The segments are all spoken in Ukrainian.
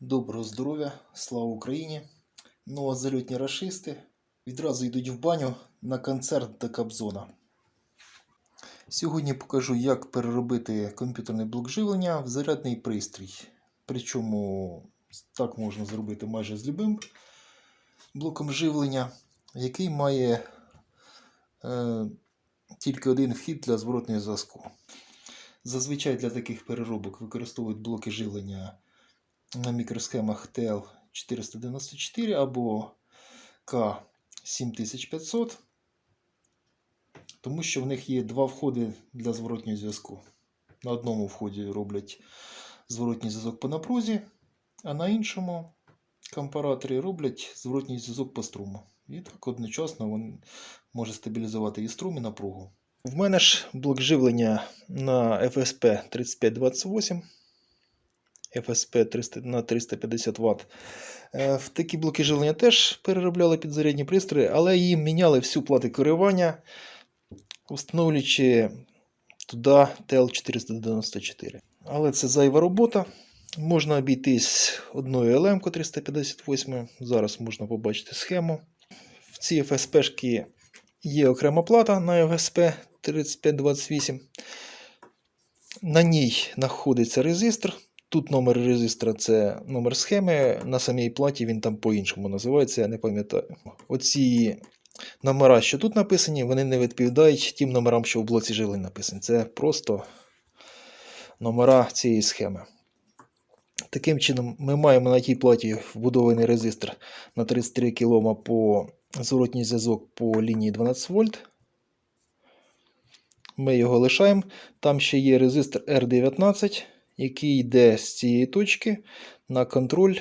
Доброго здоров'я, слава Україні! Ну а зальотні рашисти відразу йдуть в баню на концерт до Кобзона. Сьогодні покажу, як переробити комп'ютерний блок живлення в зарядний пристрій. Причому так можна зробити майже з любим блоком живлення, який має е, тільки один вхід для зворотного зв'язку. Зазвичай для таких переробок використовують блоки живлення на мікросхемах TL494 або K7500, тому що в них є два входи для зворотнього зв'язку. На одному вході роблять зворотній зв'язок по напрузі, а на іншому компараторі роблять зворотній зв'язок по струму. І так одночасно він може стабілізувати і струм, і напругу. В мене ж блок живлення на FSP 3528. FSP 300 на 350 Вт. Е, В такі блоки живлення теж переробляли під зарядні пристрої, але їм міняли всю плату керування, встановлюючи туди TL494. Але це зайва робота. Можна обійтись одною LM 358. Зараз можна побачити схему. В цій FSP є окрема плата на FSP 3528. На ній знаходиться резистор. Тут номер резистора це номер схеми. На самій платі він там по-іншому називається, я не пам'ятаю. Оці номера, що тут написані, вони не відповідають тим номерам, що в блоці живлень написані. Це просто номера цієї схеми. Таким чином, ми маємо на тій платі вбудований резистор на 33 кОм по зворотній зв'язок по лінії 12 вольт. Ми його лишаємо. Там ще є резистор R19 який йде з цієї точки на контроль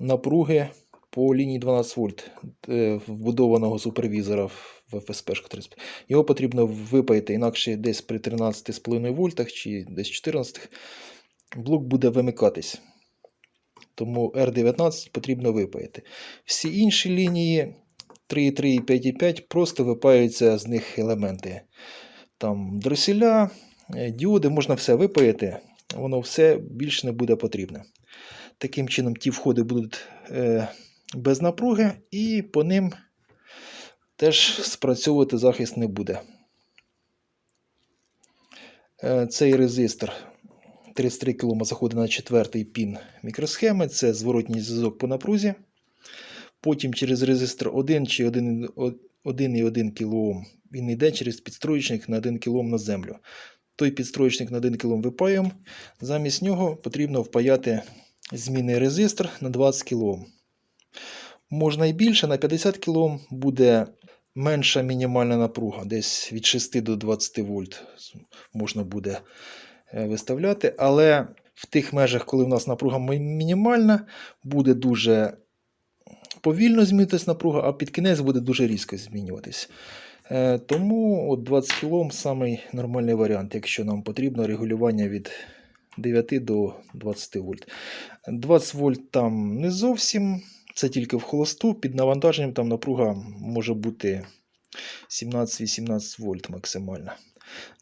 напруги по лінії 12 вольт е, вбудованого супервізора в FSP 30. Його потрібно випаяти, інакше десь при 13,5 вольтах чи десь 14 блок буде вимикатись. Тому R19 потрібно випаяти. Всі інші лінії 3,3 і 5,5 просто випаються з них елементи. Там дроселя, е, діоди, можна все випаяти воно все більш не буде потрібне. Таким чином, ті входи будуть е, без напруги, і по ним теж спрацьовувати захист не буде. Е, цей резистор 33 кОм заходить на четвертий пін мікросхеми, це зворотній зв'язок по напрузі. Потім через резистор 1 чи 1,1 кОм він йде через підстроєчник на 1 кОм на землю той підстроєчник на 1 кОм випаємо. Замість нього потрібно впаяти змінний резистор на 20 кОм. Можна і більше, на 50 кОм буде менша мінімальна напруга, десь від 6 до 20 вольт можна буде е, виставляти. Але в тих межах, коли в нас напруга мінімальна, буде дуже повільно змінюватись напруга, а під кінець буде дуже різко змінюватись. Е, тому от 20 кОм самий нормальний варіант, якщо нам потрібно регулювання від 9 до 20 вольт. 20 вольт там не зовсім, це тільки в холосту, під навантаженням там напруга може бути 17-18 вольт максимально.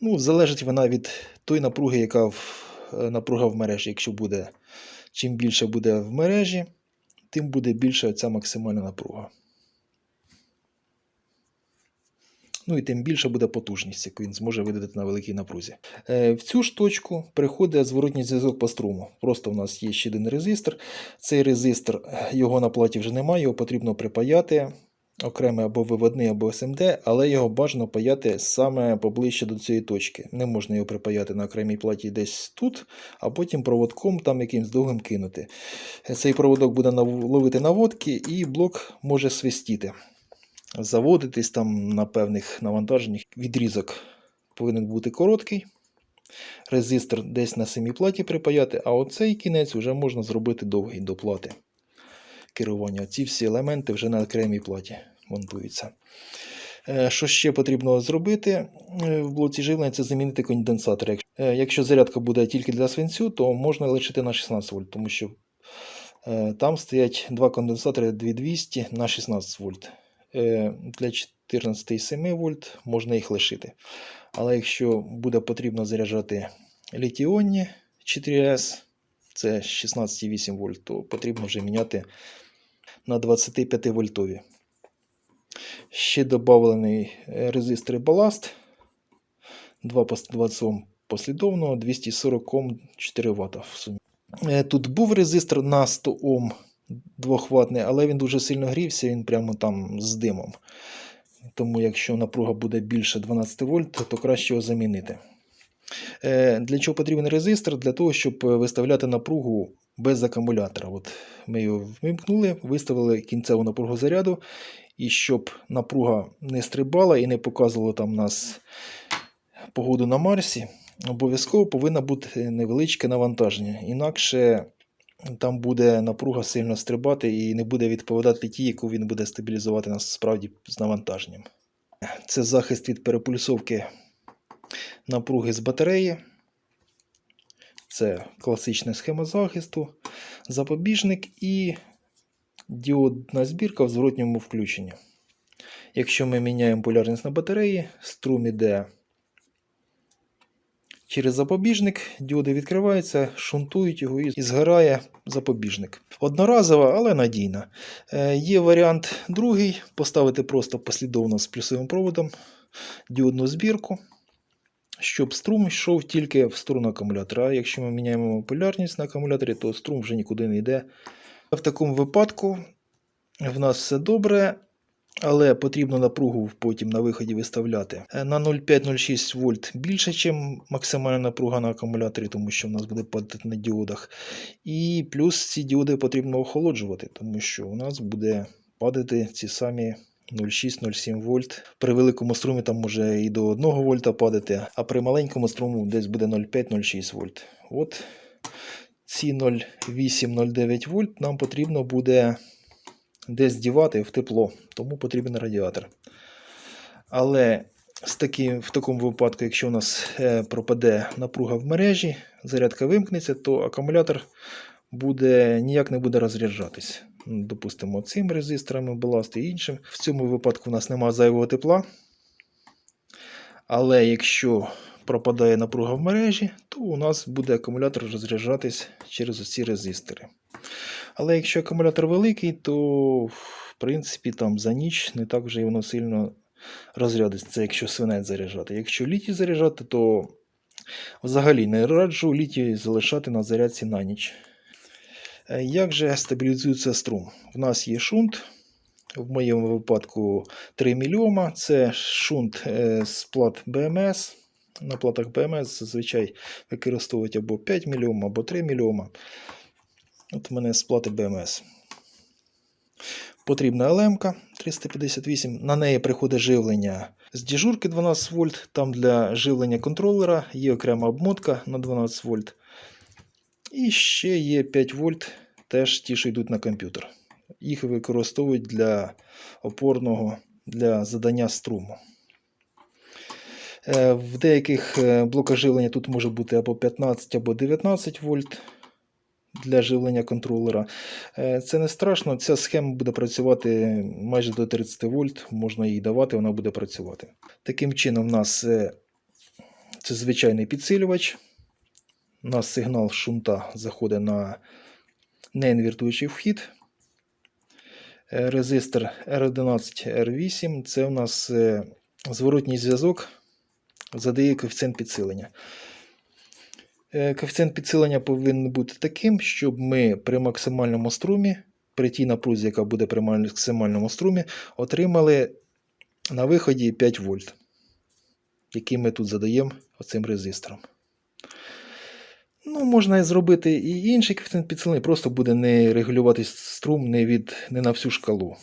Ну, Залежить вона від тої напруги, яка в, е, напруга в мережі. Якщо буде, чим більше буде в мережі, тим буде більша ця максимальна напруга. Ну і тим більше буде потужність, яку він зможе видати на великій напрузі. Е, в цю ж точку приходить зворотній зв'язок по струму. Просто у нас є ще один резистор. Цей резистор, його на платі вже немає, його потрібно припаяти. Окремий або виводний, або СМД, але його бажано паяти саме поближче до цієї точки. Не можна його припаяти на окремій платі десь тут, а потім проводком там якимсь довгим кинути. Цей проводок буде ловити наводки, і блок може свистіти заводитись там на певних навантаженнях. Відрізок повинен бути короткий. Резистор десь на самій платі припаяти, а оцей кінець вже можна зробити довгий до плати керування. Ці всі елементи вже на окремій платі монтуються. Е, що ще потрібно зробити е, в блоці живлення, це замінити конденсатор. Е, якщо зарядка буде тільки для свинцю, то можна лишити на 16 вольт, тому що там стоять два конденсатори 2200 на 16 вольт. Е, для 14,7 вольт можна їх лишити. Але якщо буде потрібно заряджати літіонні 4С, це 16,8 вольт, то потрібно вже міняти на 25 вольтові. Ще додавлений е, резистор баласт. 2 по 120 Ом послідовно, 240 Ом 4 Вт в сумі. Е, Тут був резистор на 100 Ом двохватний, але він дуже сильно грівся, він прямо там з димом. Тому якщо напруга буде більше 12 вольт, то краще його замінити. Е, Для чого потрібен резистор? Для того, щоб е, виставляти напругу без акумулятора. От ми його вимкнули, виставили кінцеву напругу заряду, і щоб напруга не стрибала і не показувала там нас погоду на Марсі, обов'язково повинно бути невеличке навантаження. Інакше там буде напруга сильно стрибати і не буде відповідати ті, яку він буде стабілізувати насправді з навантаженням. Це захист від перепульсовки напруги з батареї. Це класична схема захисту, запобіжник і діодна збірка в зворотньому включенні. Якщо ми міняємо полярність на батареї, струм іде через запобіжник, діоди відкриваються, шунтують його і згорає запобіжник. Одноразова, але надійна. Е, Є варіант другий: поставити просто послідовно з плюсовим проводом діодну збірку, щоб струм йшов тільки в сторону акумулятора. А якщо ми міняємо полярність на акумуляторі, то струм вже нікуди не йде. В такому випадку в нас все добре. Але потрібно напругу потім на виході виставляти Е, на 0,5-0,6 вольт більше, ніж максимальна напруга на акумуляторі, тому що в нас буде падати на діодах. І плюс ці діоди потрібно охолоджувати, тому що у нас буде падати ці самі 0,6-0,7 вольт. При великому струмі там може і до 1 вольта падати, а при маленькому струму десь буде 0,5-0,6 вольт. От ці 0,8-0,9 вольт нам потрібно буде десь дівати в тепло, тому потрібен радіатор. Але з такі, в такому випадку, якщо у нас е, пропаде напруга в мережі, зарядка вимкнеться, то акумулятор буде, ніяк не буде розряджатись. Допустимо, цим резисторами баласт і іншим. В цьому випадку у нас немає зайвого тепла. Але якщо пропадає напруга в мережі, то у нас буде акумулятор розряджатись через ці резистори. Але якщо акумулятор великий, то в принципі там за ніч не так вже і воно сильно розрядиться. Це якщо свинець заряджати. Якщо літій заряджати, то взагалі не раджу літій залишати на зарядці на ніч. Е, Як же стабілізується струм? В нас є шунт. В моєму випадку 3 мільйома. Це шунт е, з плат БМС. На платах БМС зазвичай використовують або 5 мільйом, або 3 мільйома. От у мене з плати БМС. Потрібна ЛМ 358. На неї приходить живлення з діжурки 12 вольт. Там для живлення контролера є окрема обмотка на 12 вольт. І ще є 5 вольт, теж ті, що йдуть на комп'ютер. Їх використовують для опорного для задання струму. Е, В деяких е, блоках живлення тут може бути або 15, або 19 вольт для живлення контролера. Е, Це не страшно, ця схема буде працювати майже до 30 вольт, можна їй давати, вона буде працювати. Таким чином, у нас це звичайний підсилювач. У нас сигнал шунта заходить на неінвертуючий вхід. Резистор R11 R8 це у нас зворотній зв'язок, задає коефіцієнт підсилення. Е, Коефіцієнт підсилення повинен бути таким, щоб ми при максимальному струмі, при тій напрузі, яка буде при максимальному струмі, отримали на виході 5 вольт, який ми тут задаємо оцим резистором. Ну, можна зробити і інший коефіцієнт підсилення, просто буде не регулюватись струм не, від, не на всю шкалу.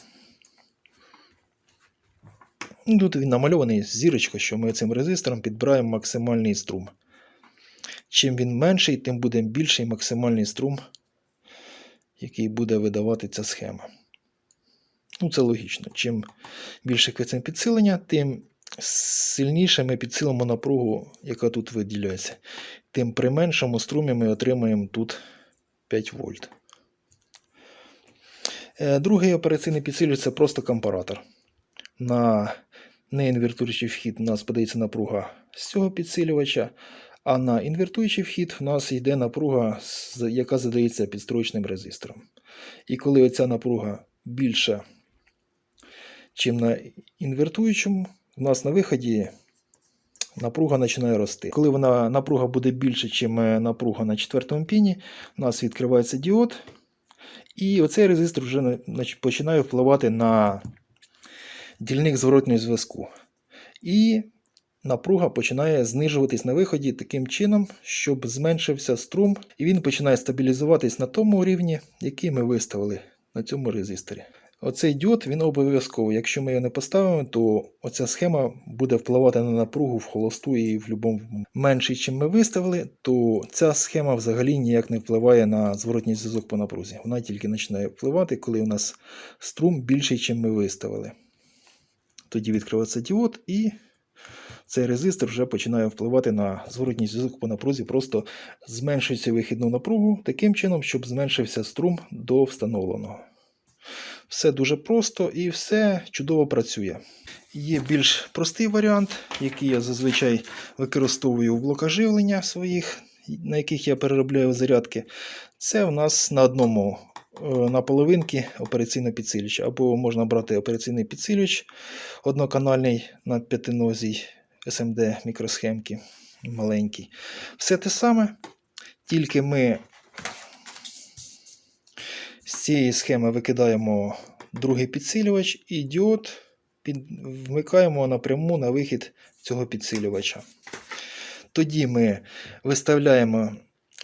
Ну, Тут він намальований зірочка, що ми цим резистором підбираємо максимальний струм. Чим він менший, тим буде більший максимальний струм, який буде видавати ця схема. Ну, це логічно. Чим більше коефіцієнт підсилення, тим сильніше ми підсилимо напругу, яка тут виділяється. Тим при меншому струмі ми отримаємо тут 5 вольт. Е, Другий операційний підсилювач це просто компаратор. На неінвертуючий вхід у нас подається напруга з цього підсилювача, А на інвертуючий вхід в нас йде напруга, яка задається підстроєчним резистором. І коли оця напруга більша, ніж на інвертуючому, у нас на виході напруга починає рости. Коли вона напруга буде більше, ніж напруга на четвертому піні, у нас відкривається діод, і оцей резистор вже починає впливати на дільник зворотнього зв'язку. І напруга починає знижуватись на виході таким чином, щоб зменшився струм, і він починає стабілізуватись на тому рівні, який ми виставили на цьому резисторі. Оцей діод він обов'язково. Якщо ми його не поставимо, то оця схема буде впливати на напругу в холосту і в будь-якому менший, чим ми виставили, то ця схема взагалі ніяк не впливає на зворотній зв'язок по напрузі. Вона тільки починає впливати, коли у нас струм більший, чим ми виставили. Тоді відкривається діод і цей резистор вже починає впливати на зворотній зв'язок по напрузі, просто зменшується вихідну напругу таким чином, щоб зменшився струм до встановленого. Все дуже просто і все чудово працює. Є більш простий варіант, який я зазвичай використовую у блоках живлення своїх, на яких я переробляю зарядки. Це у нас на одному на половинки операційного підсилювача. Або можна брати операційний підсилювач одноканальний на п'ятинозій SMD мікросхемки маленький. Все те саме, тільки ми з цієї схеми викидаємо другий підсилювач і діод під... вмикаємо напряму на вихід цього підсилювача. Тоді ми виставляємо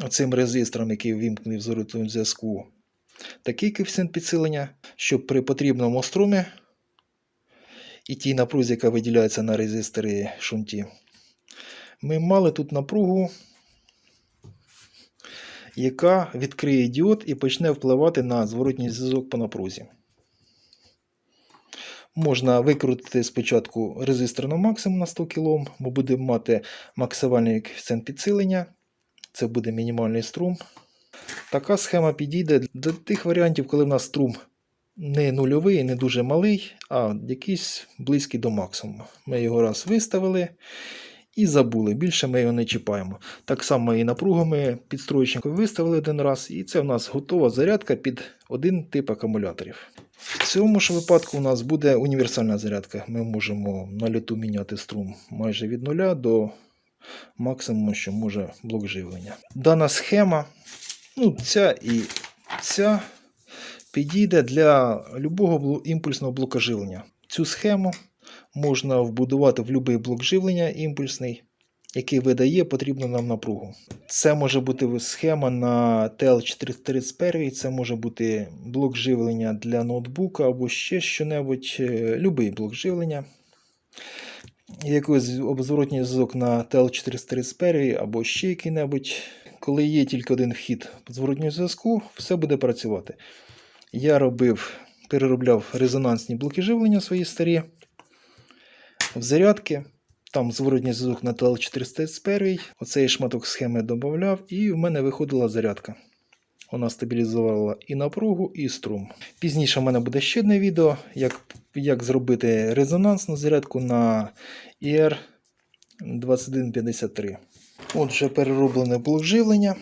цим резистором, який вимкнений в зворотному зв'язку, такий коефіцієнт підсилення, щоб при потрібному струмі і тій напрузі, яка виділяється на резисторі шунті, ми мали тут напругу, яка відкриє діод і почне впливати на зворотній зв'язок по напрузі. Можна викрутити спочатку резистор на максимум на 100 кОм, бо будемо мати максимальний коефіцієнт підсилення. Це буде мінімальний струм. Така схема підійде для тих варіантів, коли в нас струм не нульовий, не дуже малий, а якийсь близький до максимуму. Ми його раз виставили і забули. Більше ми його не чіпаємо. Так само і напругу ми підстроєчником виставили один раз, і це в нас готова зарядка під один тип акумуляторів. В цьому ж випадку у нас буде універсальна зарядка. Ми можемо на люту міняти струм майже від нуля до максимуму, що може блок живлення. Дана схема, ну, ця і ця підійде для любого імпульсного блока живлення. Цю схему можна вбудувати в будь-який блок живлення імпульсний, який видає потрібну нам напругу. Це може бути схема на TL431, це може бути блок живлення для ноутбука або ще що-небудь, е, любий блок живлення. Якийсь обзворотній зв'язок на TL431 або ще який-небудь. Коли є тільки один вхід зворотнього зв'язку, все буде працювати. Я робив, переробляв резонансні блоки живлення свої старі в зарядки. Там зворотній зв'язок на TL431. Оцей шматок схеми додавав, і в мене виходила зарядка. Вона стабілізувала і напругу, і струм. Пізніше в мене буде ще одне відео, як, як зробити резонансну зарядку на IR2153. Отже, перероблений блок живлення.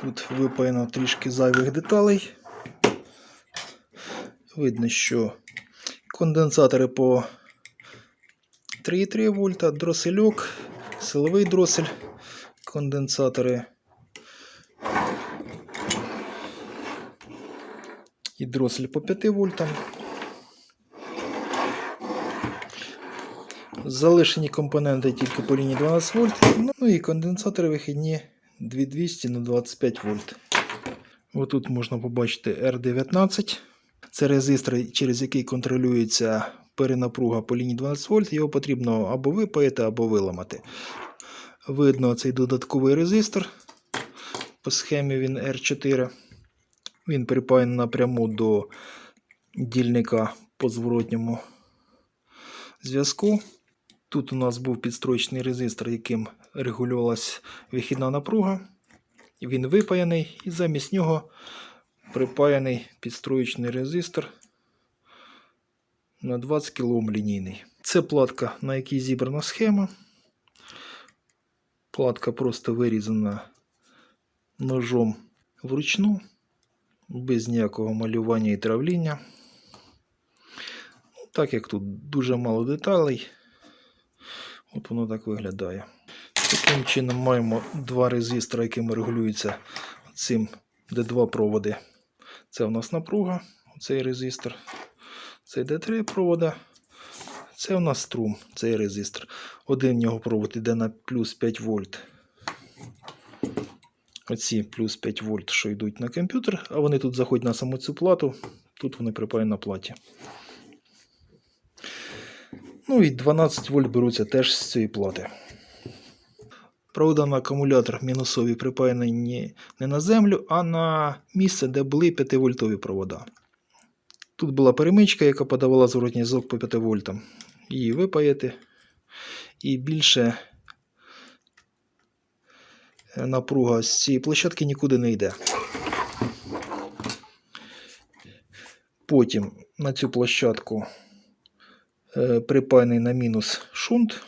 Тут випаяно трішки зайвих деталей. Видно, що конденсатори по 3,3 вольта, дросельок, силовий дросель, конденсатори і дросель по 5 вольтам. Залишені компоненти тільки по лінії 12 вольт. Ну і конденсатори вихідні 2200 на 25 вольт. Отут можна побачити R19. Це резистор, через який контролюється перенапруга по лінії 12 вольт. Його потрібно або випаяти, або виламати. Видно цей додатковий резистор. По схемі він R4. Він припаяний напряму до дільника по зворотньому зв'язку. Тут у нас був підстроєчний резистор, яким регулювалась вихідна напруга. Він випаяний, і замість нього припаяний підстроєчний резистор на 20 кОм лінійний. Це платка, на якій зібрана схема. Платка просто вирізана ножом вручну, без ніякого малювання і травління. Так як тут дуже мало деталей, от воно так виглядає. Таким чином маємо два резистори, якими регулюється цим, де два проводи. Це у нас напруга, цей резистор. Це йде три провода. Це у нас струм, цей резистор. Один в нього провод йде на плюс 5 вольт. Оці плюс 5 вольт, що йдуть на комп'ютер, а вони тут заходять на саму цю плату. Тут вони припаяні на платі. Ну і 12 вольт беруться теж з цієї плати. Провода на акумулятор мінусові припаяні не на землю, а на місце, де були 5-вольтові провода. Тут була перемичка, яка подавала зворотній зв'язок по 5 вольтам. Її випаяти. І більше напруга з цієї площадки нікуди не йде. Потім на цю площадку е, припаяний на мінус шунт.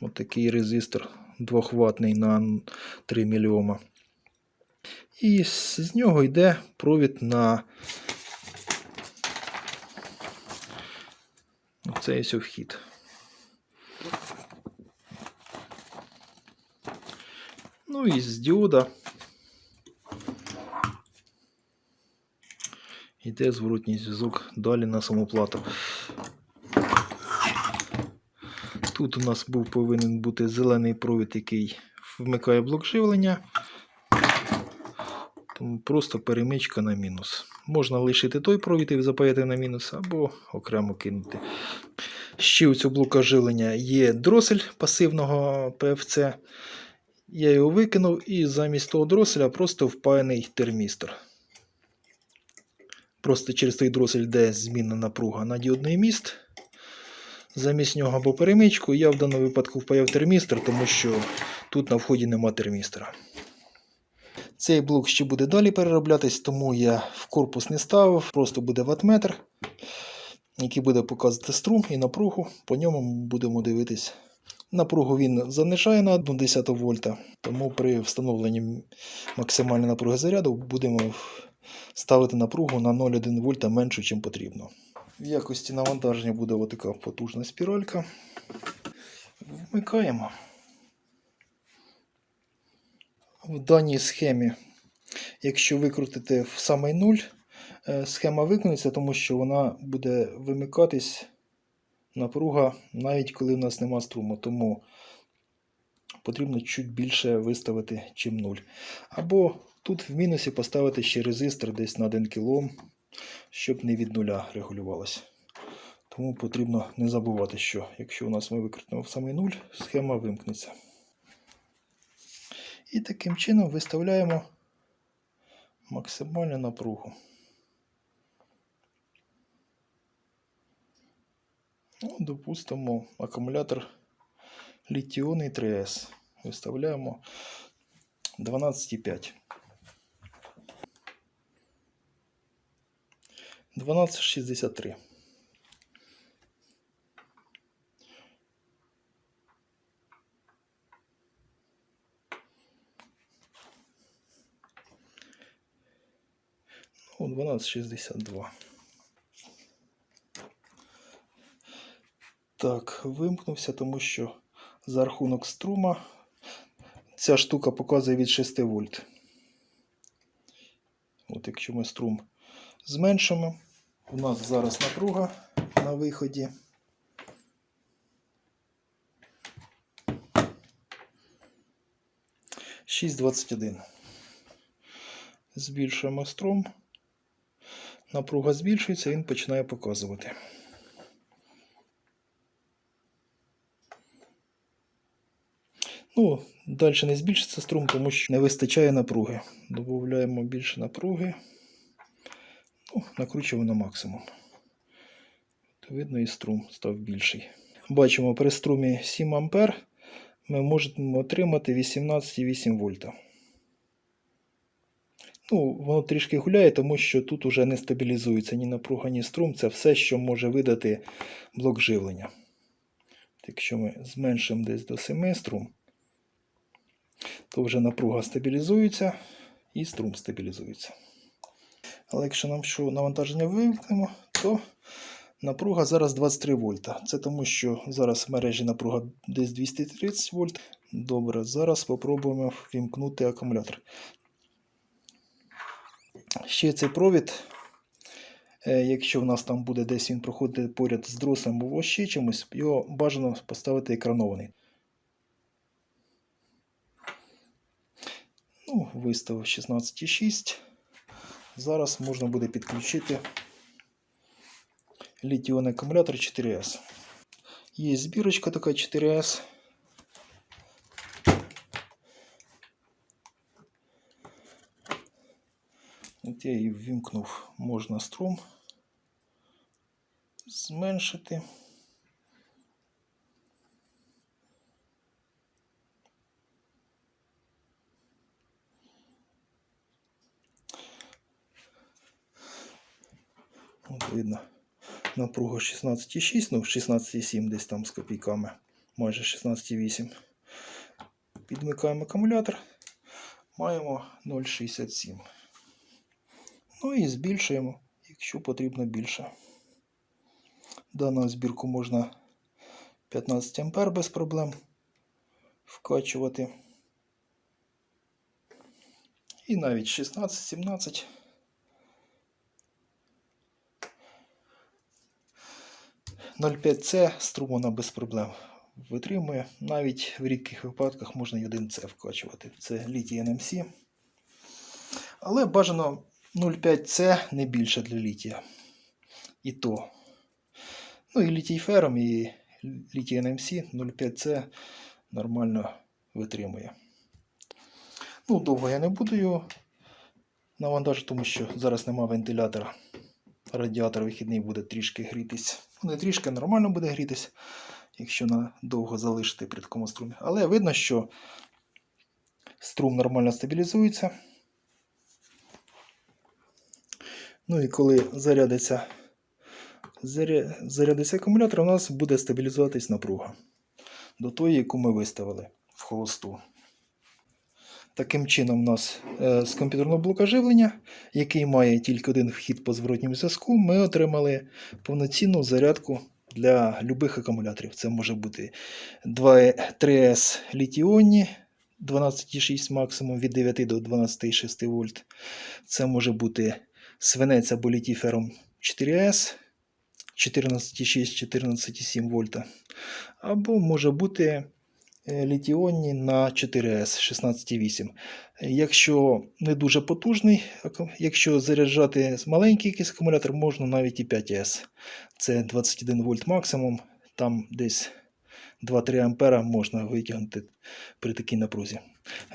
Ось такий резистор двохватний на 3 мільйома. І з нього йде провід на цей ось вхід. Ну і з діода йде зворотній зв'язок далі на саму плату. Тут у нас був повинен бути зелений провід, який вмикає блок живлення. Тому просто перемичка на мінус. Можна лишити той провід і запаяти на мінус, або окремо кинути. Ще у цього блока живлення є дросель пасивного PFC. Я його викинув і замість того дроселя просто впаяний термістор. Просто через той дросель йде змінна напруга на діодний міст. Замість нього або перемичку. Я в даному випадку впаяв термістор, тому що тут на вході нема термістора. Цей блок ще буде далі перероблятись, тому я в корпус не ставив, просто буде ватметр, який буде показувати струм і напругу. По ньому будемо дивитись. Напругу він занижає на 1,1 вольта, тому при встановленні максимальної напруги заряду будемо ставити напругу на 0,1 вольта меншу, ніж потрібно. В якості навантаження буде отака потужна спіралька. Вмикаємо. В даній схемі, якщо викрутити в самий нуль, е, схема виконується, тому що вона буде вимикатись напруга, навіть коли в нас нема струму. Тому потрібно чуть більше виставити, чим 0. Або тут в мінусі поставити ще резистор десь на 1 кОм, щоб не від нуля регулювалося. Тому потрібно не забувати, що якщо у нас ми викрутимо в самий нуль, схема вимкнеться. І таким чином виставляємо максимальну напругу. Ну, допустимо, акумулятор літіонний 3С. Виставляємо 12,5. 12,63. Ну, 12,62. Так, вимкнувся, тому що за рахунок струма ця штука показує від 6 вольт. От якщо ми струм зменшимо, у нас зараз напруга на виході. Шість двадцять один. Збільшуємо струм. Напруга збільшується, він починає показувати. Ну, далі не збільшиться струм, тому що не вистачає напруги. Додаємо більше напруги. Накручуємо на максимум. То видно, і струм став більший. Бачимо, при струмі 7 А ми можемо отримати 18,8 вольта. Ну, воно трішки гуляє, тому що тут уже не стабілізується ні напруга, ні струм. Це все, що може видати блок живлення. Якщо ми зменшимо десь до 7 струм, то вже напруга стабілізується і струм стабілізується. Але якщо нам що навантаження вимкнемо, то напруга зараз 23 вольта. Це тому, що зараз в мережі напруга десь 230 вольт. Добре, зараз спробуємо вімкнути акумулятор. Ще цей провід, е, якщо в нас там буде десь він проходити поряд з дросом або ще чимось, його бажано поставити екранований. Ну, виставив 16,6. Зараз можна буде підключити літіонний акумулятор 4С. Є збірочка така 4С. От я її ввімкнув, можна струм зменшити. Видно, напруга 16,6, ну 16,7 десь там з копійками, майже 16,8. Підмикаємо акумулятор, маємо 0,67. Ну і збільшуємо, якщо потрібно більше. Дану збірку можна 15 А без проблем вкачувати. І навіть 16-17. С струм вона без проблем витримує. Навіть в рідких випадках можна і 1С вкачувати. Це літій NMC. Але бажано 0,5С не більше для літія. І то. Ну і літій фером, і літій NMC 0,5С нормально витримує. Ну, довго я не буду його навантажити, тому що зараз нема вентилятора. Радіатор вихідний буде трішки грітись. Ну, не трішки нормально буде грітись, якщо на довго залишити при такому струмі. Але видно, що струм нормально стабілізується. Ну і коли зарядиться, заря... зарядиться акумулятор, у нас буде стабілізуватись напруга до тої, яку ми виставили в холосту. Таким чином, у нас е, з комп'ютерного блока живлення, який має тільки один вхід по зворотньому зв'язку, ми отримали повноцінну зарядку для любих акумуляторів. Це може бути 2, 3С літіонні 12,6 максимум від 9 до 12,6 вольт. Це може бути свинець або літіфером 4С 14,6-14,7 вольта. Або може бути літіонні на 4С 16,8. Якщо не дуже потужний, якщо заряджати маленький якийсь акумулятор, можна навіть і 5С. Це 21 вольт максимум, там десь 2-3 ампера можна витягнути при такій напрузі.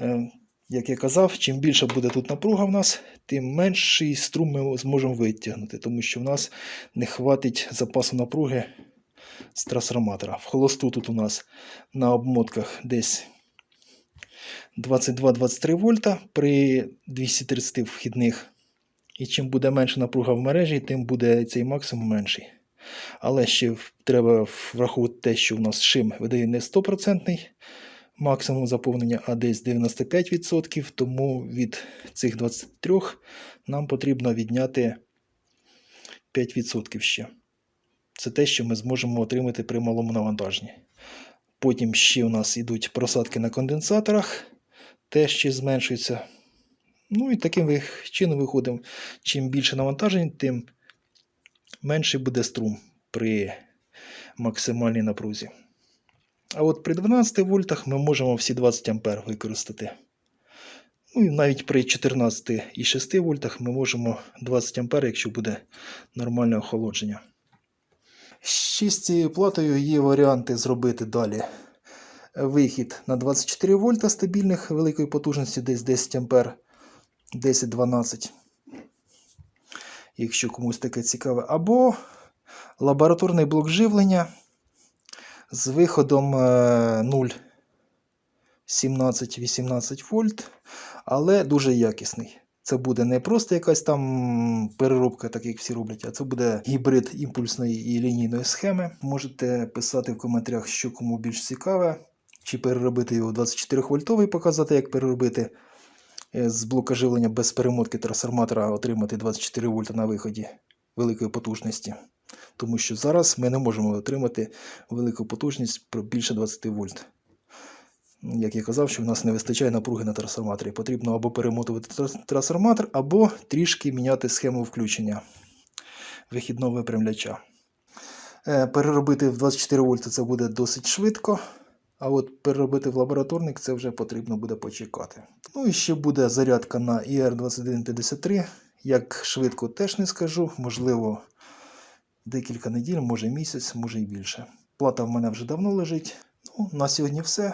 Е, Як я казав, чим більше буде тут напруга в нас, тим менший струм ми зможемо витягнути, тому що в нас не хватить запасу напруги з трансформатора. В холосту тут у нас на обмотках десь 22-23 вольта при 230 вхідних. І чим буде менша напруга в мережі, тим буде цей максимум менший. Але ще треба враховувати те, що у нас шим видає не 100% максимум заповнення, а десь 95%. Тому від цих 23 нам потрібно відняти 5% ще. Це те, що ми зможемо отримати при малому навантаженні. Потім ще у нас йдуть просадки на конденсаторах, теж ще зменшується. Ну і таким чином виходимо. Чим більше навантажень, тим менший буде струм при максимальній напрузі. А от при 12 вольтах ми можемо всі 20 ампер використати. Ну і навіть при 14,6 вольтах ми можемо 20 ампер, якщо буде нормальне охолодження. З цією платою є варіанти зробити далі. Вихід на 24 вольта стабільних великої потужності, десь 10 ампер, 10-12. Якщо комусь таке цікаве. Або лабораторний блок живлення з виходом е, 0,17-18 вольт, але дуже якісний. Це буде не просто якась там переробка, так як всі роблять, а це буде гібрид імпульсної і лінійної схеми. Можете писати в коментарях, що кому більш цікаве, чи переробити його 24 вольтовий, показати, як переробити е, з блока живлення без перемотки трансформатора, отримати 24 вольта на виході великої потужності. Тому що зараз ми не можемо отримати велику потужність про більше 20 вольт. Як я казав, що в нас не вистачає напруги на трансформаторі. Потрібно або перемотувати трансформатор, або трішки міняти схему включення вихідного випрямляча. Е, Переробити в 24 вольти це буде досить швидко. А от переробити в лабораторник це вже потрібно буде почекати. Ну і ще буде зарядка на IR2153. Як швидко теж не скажу, можливо, декілька неділь, може місяць, може і більше. Плата в мене вже давно лежить. Ну, на сьогодні все.